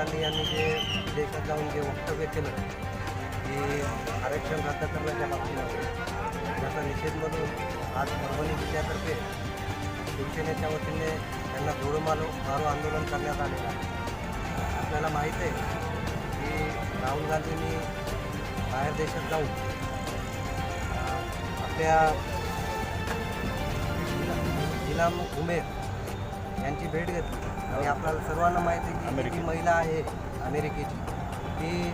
पाकिस्तानात जाऊन जे वक्तव्य केलं की आरक्षण रद्द करण्याच्या बाबतीमध्ये त्याचा निषेध म्हणून आज परभणी जिल्ह्यातर्फे शिवसेनेच्या वतीने त्यांना गोळू मारो आंदोलन करण्यात आलेलं आहे. आपल्याला माहीत आहे की राहुल गांधींनी बाहेर देशात जाऊन आपल्या इलाम उमेर यांची भेट घेतली. आणि आपल्याला सर्वांना माहिती आहे की जी महिला आहे अमेरिकेची ती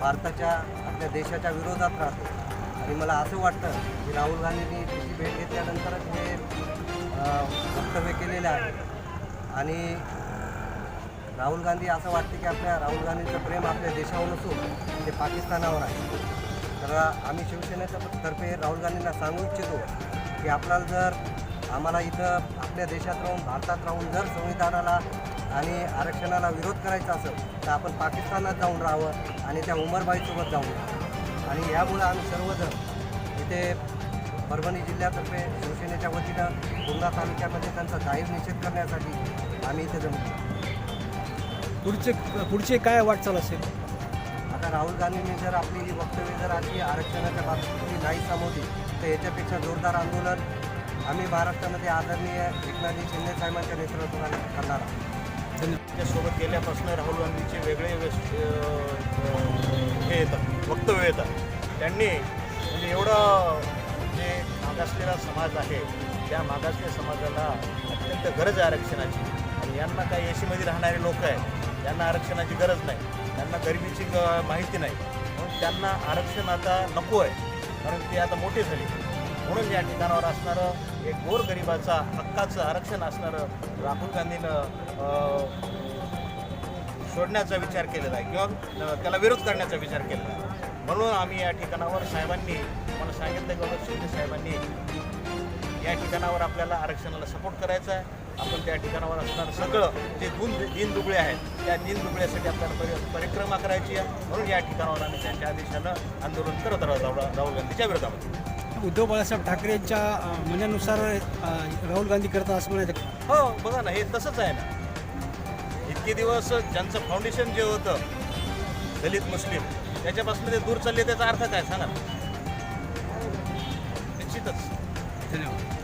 भारताच्या आपल्या देशाच्या विरोधात राहते. आणि मला असं वाटतं की राहुल गांधींनी तिची भेट घेतल्यानंतरच हे वक्तव्य केलेले आहे. आणि राहुल गांधी असं वाटते की आपल्या राहुल गांधींचं प्रेम आपल्या देशावर नसून ते पाकिस्तानावर आहे. तर आम्ही शिवसेनेच्या तर्फे राहुल गांधींना सांगू इच्छितो की आपल्याला जर आम्हाला इथं आपल्या देशात राहून भारतात राहून जर संविधानाला आणि आरक्षणाला विरोध करायचा असेल तर आपण पाकिस्तानात जाऊन राहावं आणि त्या उमरबाईसोबत जाऊन आणि यामुळे आम्ही सर्वजण इथे परभणी जिल्ह्यातर्फे शिवसेनेच्या वतीनं पूर्णा तालुक्यामध्ये त्यांचा जाहीर निषेध करण्यासाठी आम्ही इथे जमलो पुढचे पुढचे काय वाटचाल असेल? आता राहुल गांधींनी जर आपली ही वक्तव्य जर अशी आरक्षणाच्या बाबतीत नाही सामोरली तर याच्यापेक्षा जोरदार आंदोलन आम्ही महाराष्ट्रामध्ये आदरणीय एकनाथजी शिंदे साहेबांच्या नेतृत्वाने करणार आहोत. त्यांच्यासोबत गेल्यापासून राहुल गांधीचे वेगळे हे येतात वक्तव्य येतात. त्यांनी म्हणजे एवढं जे मागासलेला समाज आहे त्या मागासलेल्या समाजाला अत्यंत गरज आहे आरक्षणाची. आणि यांना काही एसीमध्ये राहणारे लोक आहेत त्यांना आरक्षणाची गरज नाही त्यांना गरिबीची ग- माहिती नाही. म्हणून त्यांना आरक्षण आता नको आहे कारण ते आता मोठे झाले. म्हणून या ठिकाणावर असणारं एक गोरगरिबाचा हक्काचं आरक्षण असणारं राहुल गांधीनं सोडण्याचा विचार केलेला आहे किंवा त्याला विरोध करण्याचा विचार केलेला आहे. म्हणून आम्ही या ठिकाणावर साहेबांनी मला सांगितलं की बाबा शिंदे साहेबांनी या ठिकाणावर आपल्याला आरक्षणाला सपोर्ट करायचा आहे. आपण त्या ठिकाणावर असणारं सगळं जे गुण दिन दुबळे आहेत त्या दिन दुबळ्यासाठी आपल्याला परि परिक्रमा करायची आहे. म्हणून या ठिकाणावर आम्ही त्यांच्या आदेशानं आंदोलन करत राहू राहुल गांधीच्या विरोधामध्ये. उद्धव बाळासाहेब ठाकरे यांच्या अं, म्हणण्यानुसार राहुल गांधी करतात असं म्हणायचं हो बघा ना हे तसंच आहे ना. इतके दिवस ज्यांचं फाउंडेशन जे होतं दलित मुस्लिम त्याच्यापासून ते दूर चालले त्याचा अर्थ काय? सांगा ना. निश्चितच. धन्यवाद.